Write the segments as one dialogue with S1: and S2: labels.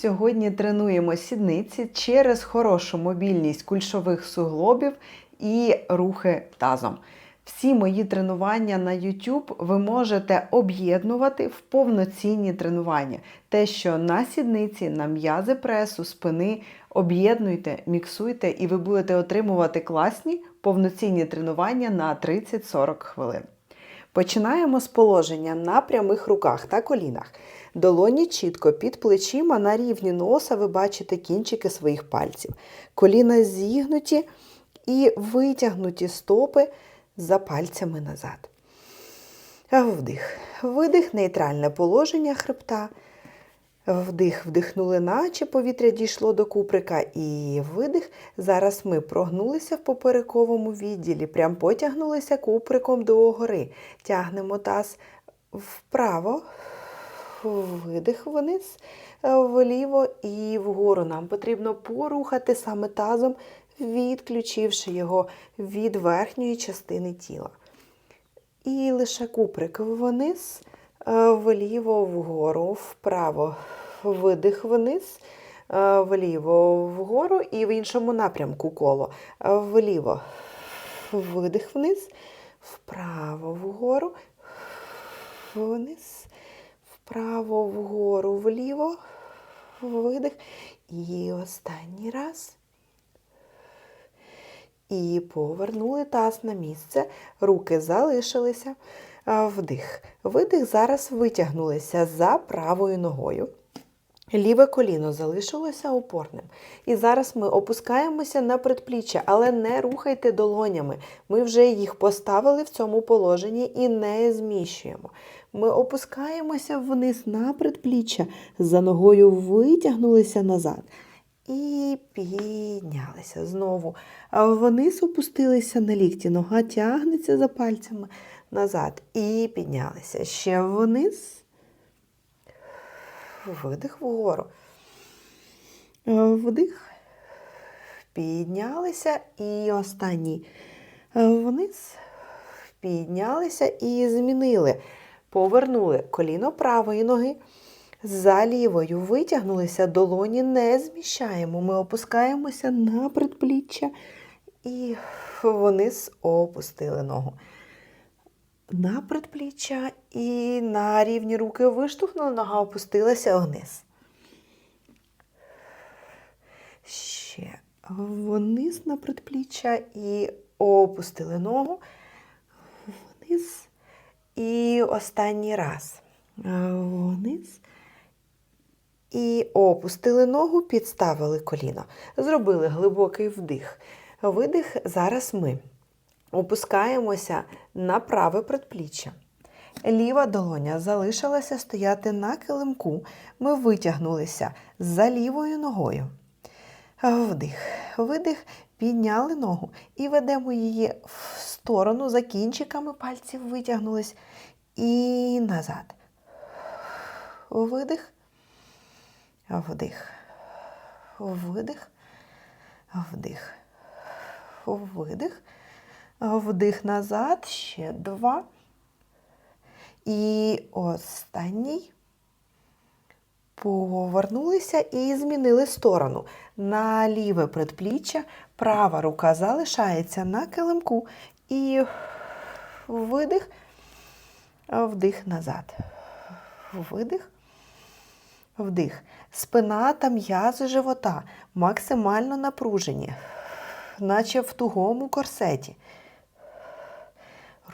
S1: Сьогодні тренуємо сідниці через хорошу мобільність кульшових суглобів і рухи тазом. Всі мої тренування на YouTube ви можете об'єднувати в повноцінні тренування. Те, що на сідниці, на м'язи пресу, спини, об'єднуйте, міксуйте, і ви будете отримувати класні повноцінні тренування на 30-40 хвилин. Починаємо з положення на прямих руках та колінах. Долоні чітко під плечима на рівні носа ви бачите кінчики своїх пальців. Коліна зігнуті і витягнуті стопи за пальцями назад. Вдих. Видих, нейтральне положення хребта. Вдих, вдихнули, наче повітря дійшло до куприка. І видих. Зараз ми прогнулися в поперековому відділі, прям потягнулися куприком до гори. Тягнемо таз вправо, видих вниз, вліво і вгору. Нам потрібно порухати саме тазом, відключивши його від верхньої частини тіла. І лише куприк вниз, вліво, вгору, вправо, видих вниз, вліво, вгору і в іншому напрямку коло. Вліво, видих вниз, вправо, вгору, вниз, вправо, вгору, вліво, видих. І останній раз. І повернули таз на місце, руки залишилися. Вдих. Видих. Зараз витягнулися за правою ногою. Ліве коліно залишилося опорним. І зараз ми опускаємося на предпліччя, але не рухайте долонями. Ми вже їх поставили в цьому положенні і не зміщуємо. Ми опускаємося вниз на предпліччя, за ногою витягнулися назад. І піднялися знову. Вниз опустилися на лікті. Нога тягнеться за пальцями назад. І піднялися. Ще вниз. Видих вгору. Вдих. Піднялися. І останній. Вниз. Піднялися і змінили. Повернули коліно правої ноги. За лівою витягнулися, долоні не зміщаємо. Ми опускаємося на предпліччя і вниз опустили ногу. На предпліччя і на рівні руки виштовхнули, нога опустилася вниз. Ще вниз на предпліччя і опустили ногу вниз. І останній раз. Вниз. І опустили ногу, підставили коліно. Зробили глибокий вдих. Видих. Зараз ми опускаємося на праве предпліччя. Ліва долоня залишилася стояти на килимку. Ми витягнулися за лівою ногою. Вдих. Видих. Підняли ногу і ведемо її в сторону, за кінчиками пальців витягнулись. І назад. Видих. Вдих. Видих. Вдих. Видих. Вдих назад. Ще два. І останній. Повернулися і змінили сторону. На ліве предпліччя права рука залишається на килимку. І видих, вдих назад. Видих. Вдих. Спина та м'язи живота максимально напружені, наче в тугому корсеті.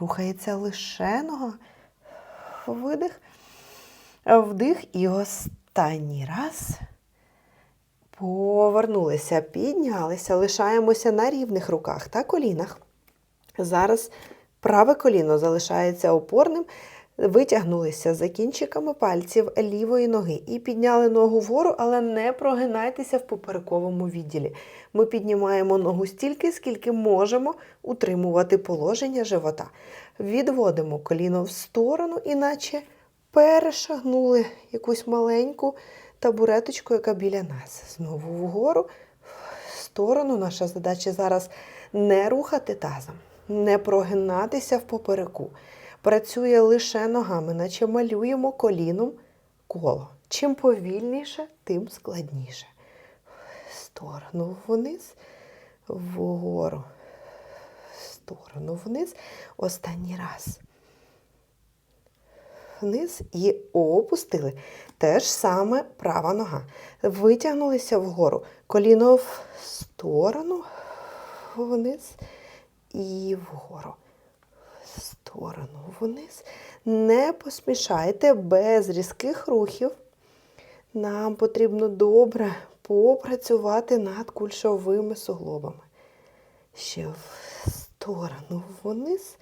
S1: Рухається лише нога. Видих. Вдих і останній раз. Повернулися, піднялися, лишаємося на рівних руках та колінах. Зараз праве коліно залишається опорним. Витягнулися за кінчиками пальців лівої ноги і підняли ногу вгору, але не прогинайтеся в поперековому відділі. Ми піднімаємо ногу стільки, скільки можемо утримувати положення живота. Відводимо коліно в сторону, іначе перешагнули якусь маленьку табуреточку, яка біля нас. Знову вгору, в сторону. Наша задача зараз не рухати тазом, не прогинатися в попереку. Працює лише ногами, наче малюємо коліном коло.
S2: Чим повільніше, тим складніше. Сторону вниз, вгору, в сторону вниз. Останній раз. Вниз і опустили. Те ж саме права нога. Витягнулися вгору. Коліно в сторону, вниз і вгору. В сторону вниз. Не поспішайте без різких рухів. Нам потрібно добре попрацювати над кульшовими суглобами. Ще в сторону вниз,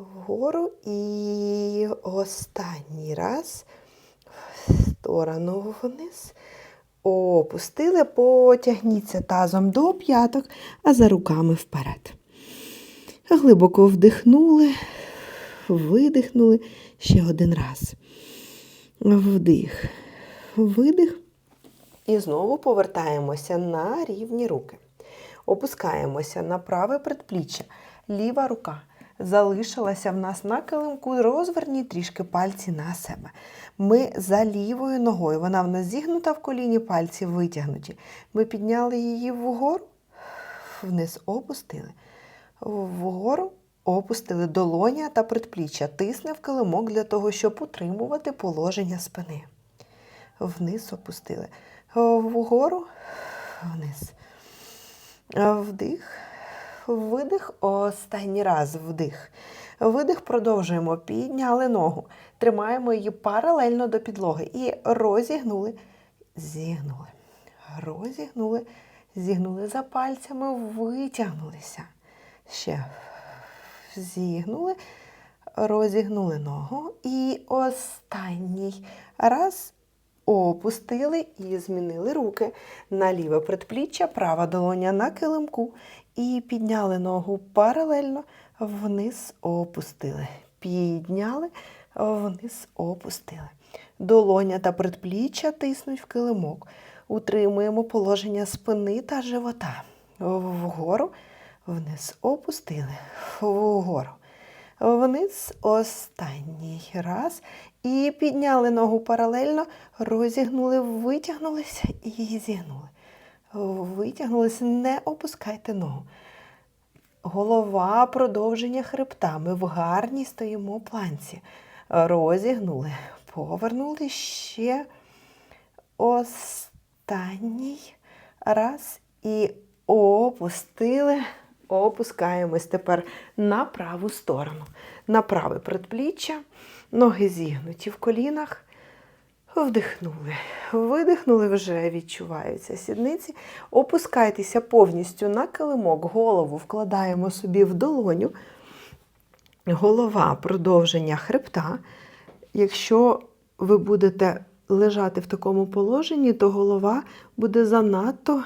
S2: вгору і останній раз в сторону вниз. Опустили, потягніться тазом до п'яток, а за руками вперед. Глибоко вдихнули, видихнули ще один раз. Вдих, видих. І знову повертаємося на рівні руки. Опускаємося на праве предпліччя. Ліва рука залишилася в нас на килимку. Розверніть трішки пальці на себе. Ми за лівою ногою. Вона в нас зігнута в коліні, пальці витягнуті. Ми підняли її вгору, вниз опустили. Вгору опустили долоня та предпліччя. Тисне в килимок для того, щоб утримувати положення спини. Вниз опустили. Вгору, вниз. Вдих, видих, останній раз вдих. Видих, продовжуємо. Підняли ногу. Тримаємо її паралельно до підлоги. І розігнули, зігнули. Розігнули, зігнули за пальцями, витягнулися. Ще зігнули, розігнули ногу. І останній раз опустили і змінили руки на ліве предпліччя, права долоня на килимку. І підняли ногу паралельно, вниз опустили. Підняли, вниз опустили. Долоня та предпліччя тиснуть в килимок. Утримуємо положення спини та живота. Вгору, вниз опустили. Вгору. Вниз останній раз. І підняли ногу паралельно, розігнули, витягнулися і зігнули. Витягнулися, не опускайте ногу. Голова продовження хребта. Ми в гарній стоїмо планці. Розігнули, повернули ще останній раз і опустили. Опускаємось тепер на праву сторону, на праве предпліччя, ноги зігнуті в колінах. Вдихнули, видихнули, вже відчуваються сідниці. Опускайтеся повністю на килимок, голову вкладаємо собі в долоню. Голова продовження хребта. Якщо ви будете лежати в такому положенні, то голова буде занадто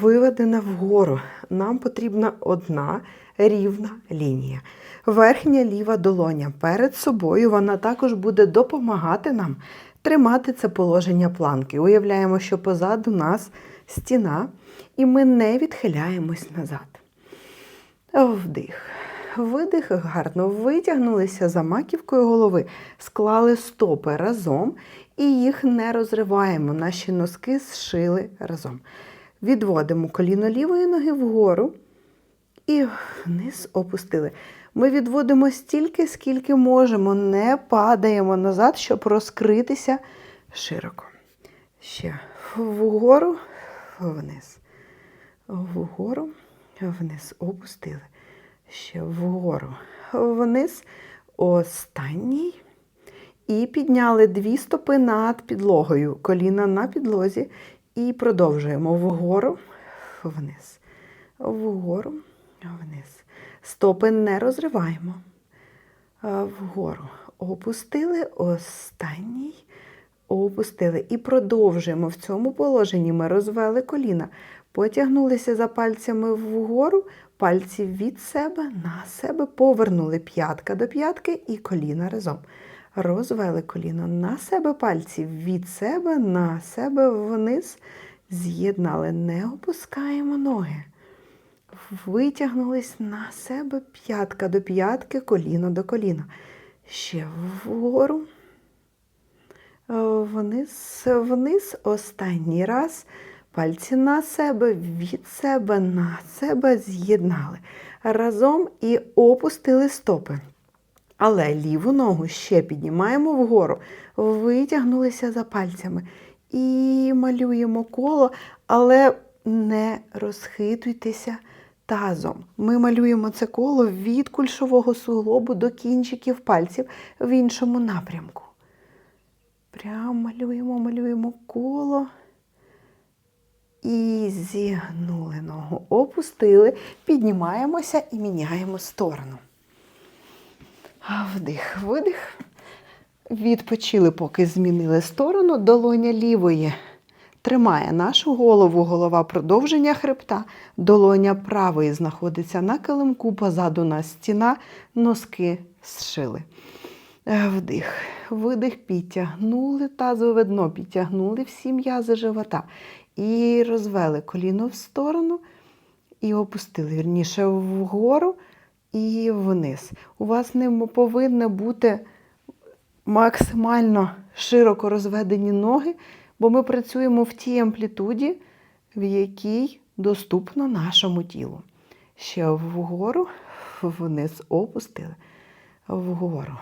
S2: виведена вгору. Нам потрібна одна рівна лінія. Верхня ліва долоня перед собою вона також буде допомагати нам тримати це положення планки. Уявляємо, що позаду нас стіна, і ми не відхиляємось назад. Вдих. Видих, гарно витягнулися за маківкою голови, склали стопи разом і їх не розриваємо. Наші носки зшили разом. Відводимо коліно лівої ноги вгору і вниз опустили. Ми відводимо стільки, скільки можемо, не падаємо назад, щоб розкритися широко. Ще вгору, вниз. Вгору, вниз опустили. Ще вгору, вниз. Останній. І підняли дві стопи над підлогою. Коліна на підлозі. І продовжуємо вгору, вниз. Вгору, вниз. Стопи не розриваємо. Вгору. Опустили останній. Опустили. І продовжуємо в цьому положенні. Ми розвели коліна. Потягнулися за пальцями вгору, пальці від себе на себе, повернули п'ятка до п'ятки і коліна разом. Розвели коліно на себе пальці від себе, на себе вниз. З'єднали, не опускаємо ноги. Витягнулись на себе п'ятка до п'ятки, коліно до коліна. Ще вгору, Е, Вниз, вниз останній раз. Пальці на себе, від себе, на себе з'єднали. Разом і опустили стопи. Але ліву ногу ще піднімаємо вгору, витягнулися за пальцями і малюємо коло, але не розхитуйтеся тазом. Ми малюємо це коло від кульшового суглобу до кінчиків пальців в іншому напрямку. Прямо малюємо, малюємо коло. І зігнули ногу, опустили, піднімаємося і міняємо сторону. Вдих, видих. Відпочили, поки змінили сторону. Долоня лівої тримає нашу голову, голова продовження хребта. Долоня правої знаходиться на килимку, позаду нас стіна, носки зшили. Е, Вдих, видих, підтягнули тазове дно, підтягнули всі м'язи живота. І розвели коліно в сторону і опустили, вірніше, вгору і вниз. У вас не повинно бути максимально широко розведені ноги, бо ми працюємо в тій амплітуді, в якій доступно нашому тілу. Ще вгору, вниз опустили, вгору,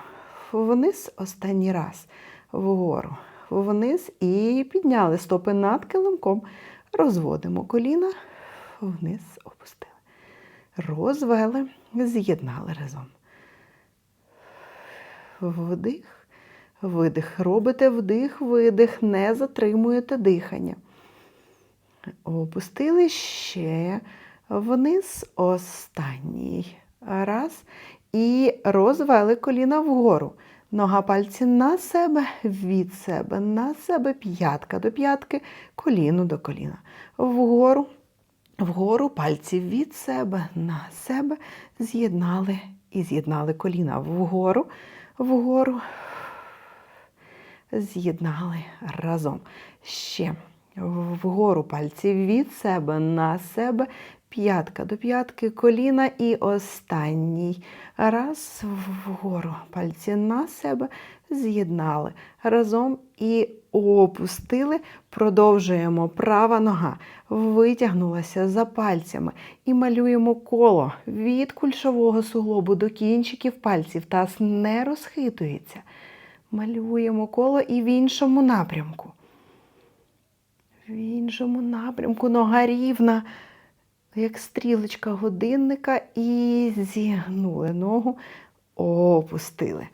S2: вниз останній раз, вгору, вниз і підняли стопи над килимком, розводимо коліна, вниз опустили. Розвели, з'єднали разом. Вдих, видих. Робите вдих, видих, не затримуєте дихання. Опустили ще вниз останній раз. І розвели коліна вгору. Нога пальці на себе, від себе, на себе, п'ятка до п'ятки, коліно до коліна. Вгору, вгору пальці від себе, на себе, з'єднали і з'єднали коліна вгору, вгору, з'єднали разом. Ще вгору пальці від себе на себе, п'ятка до п'ятки, коліна і останній раз вгору пальці на себе з'єднали разом і опустили. Продовжуємо права нога. Витягнулася за пальцями і малюємо коло від кульшового суглобу до кінчиків пальців. Таз не розхитується. Малюємо коло і в іншому напрямку. В іншому напрямку нога рівна, як стрілочка годинника, і зігнули ногу, опустили.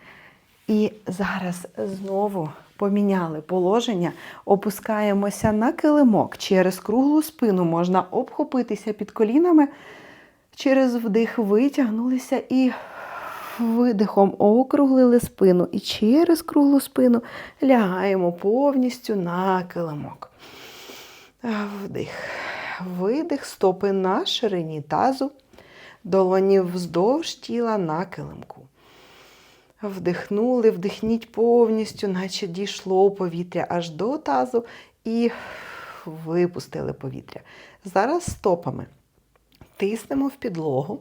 S2: І зараз знову поміняли положення, опускаємося на килимок. Через круглу спину можна обхопитися під колінами, через вдих витягнулися і видихом округлили спину. І через круглу спину лягаємо повністю на килимок. Вдих. Видих, стопи на ширині тазу, долоні вздовж тіла на килимку. Вдихнули, вдихніть повністю, наче дійшло повітря аж до тазу і випустили повітря. Зараз стопами тиснемо в підлогу,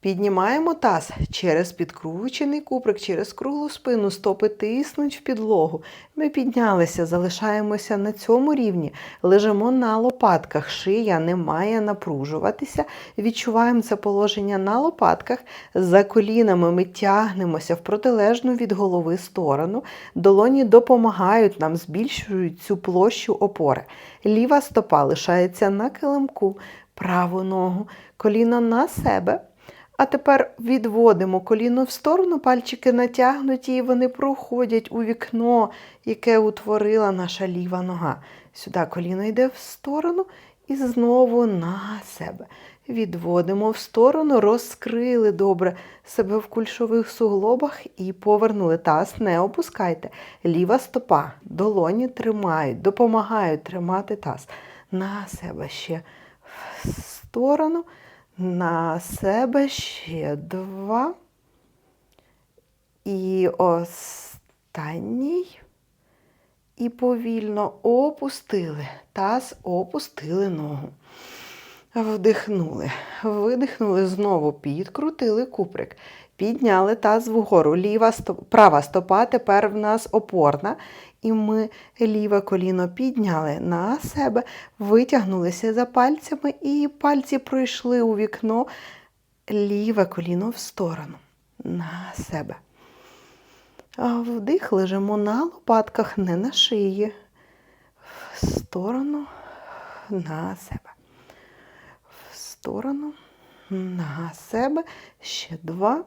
S2: піднімаємо таз через підкручений куприк, через круглу спину, стопи тиснуть в підлогу. Ми піднялися, залишаємося на цьому рівні, лежимо на лопатках, шия не має напружуватися. Відчуваємо це положення на лопатках. За колінами ми тягнемося в протилежну від голови сторону. Долоні допомагають нам, збільшують цю площу опори. Ліва стопа лишається на килимку, праву ногу, коліно на себе. А тепер відводимо коліно в сторону, пальчики натягнуті, і вони проходять у вікно, яке утворила наша ліва нога. Сюди коліно йде в сторону і знову на себе. Відводимо в сторону, розкрили добре себе в кульшових суглобах і повернули. Таз не опускайте. Ліва стопа, долоні тримають, допомагають тримати таз. На себе ще сторону. На себе ще два. І останній. І повільно опустили. Таз опустили ногу. Вдихнули. Видихнули, знову підкрутили куприк. Підняли таз вгору. Ліва стоп, права стопа тепер в нас опорна. І ми ліве коліно підняли на себе, витягнулися за пальцями, і пальці пройшли у вікно. Ліве коліно в сторону. На себе. Вдих лежимо на лопатках, не на шиї. В сторону на себе. В сторону на себе. Ще два.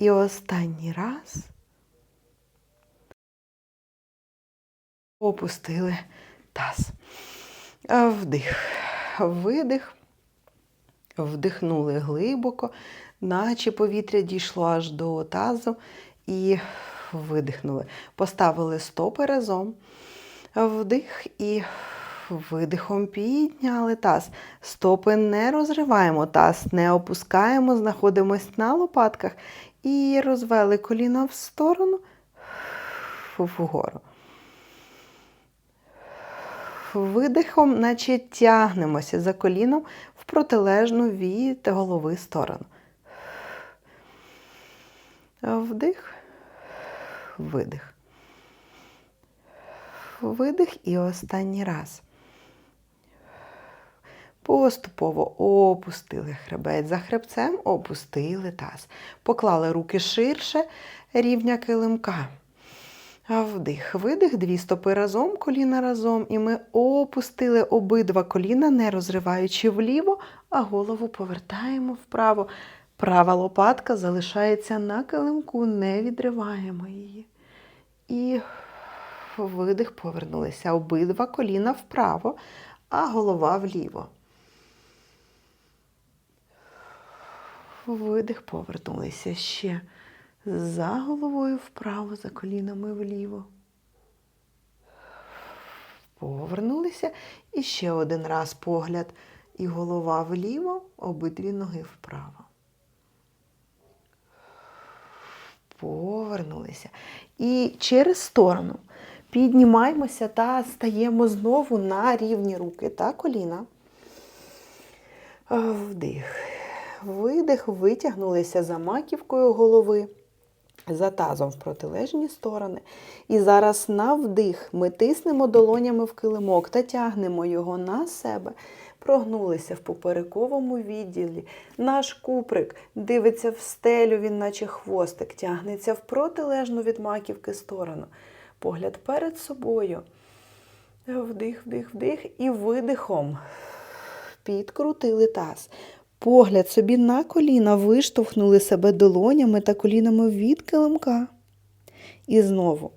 S2: І останній раз. Опустили таз. Вдих. Видих. Вдихнули глибоко, наче повітря дійшло аж до тазу. І видихнули. Поставили стопи разом. Вдих і видихом підняли таз. Стопи не розриваємо, таз не опускаємо, знаходимось на лопатках і розвели коліно в сторону вгору. Видихом, наче тягнемося за коліном в протилежну від голови сторону. Вдих, видих. Видих і останній раз. Поступово опустили хребець за хребцем, опустили таз. Поклали руки ширше рівня килимка. Вдих, видих, дві стопи разом, коліна разом. І ми опустили обидва коліна, не розриваючи вліво, а голову повертаємо вправо. Права лопатка залишається на килимку, не відриваємо її. І видих, повернулися. Обидва коліна вправо, а голова вліво. Видих, повернулися ще за головою вправо, за колінами вліво. Повернулися. І ще один раз погляд. І голова вліво, обидві ноги вправо. Повернулися. І через сторону піднімаємося та стаємо знову на рівні руки та коліна. Вдих. Видих, витягнулися за маківкою голови, за тазом в протилежні сторони. І зараз на вдих ми тиснемо долонями в килимок та тягнемо його на себе. Прогнулися в поперековому відділі. Наш куприк дивиться в стелю, він наче хвостик, тягнеться в протилежну від маківки сторону. Погляд перед собою. Вдих, вдих, вдих і видихом. Підкрутили таз. Погляд собі на коліна виштовхнули себе долонями та колінами від килимка. І знову.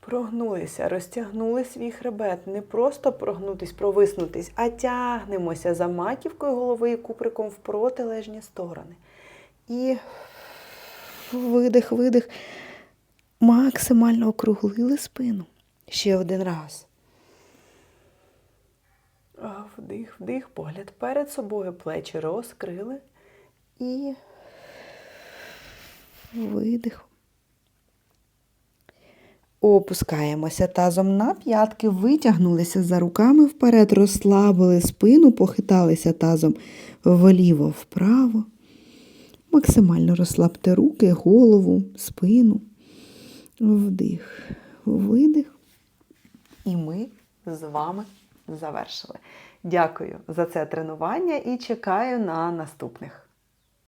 S2: Прогнулися, розтягнули свій хребет. Не просто прогнутись, провиснутись, а тягнемося за маківкою голови і куприком в протилежні сторони. І видих, видих. Максимально округлили спину. Ще один раз. Вдих, вдих, погляд перед собою, плечі розкрили і видих. Опускаємося тазом на п'ятки, витягнулися за руками вперед, розслабили спину, похиталися тазом вліво, вправо. Максимально розслабте руки, голову, спину. Вдих, видих. І ми з вами завершили. Дякую за це тренування і чекаю на наступних.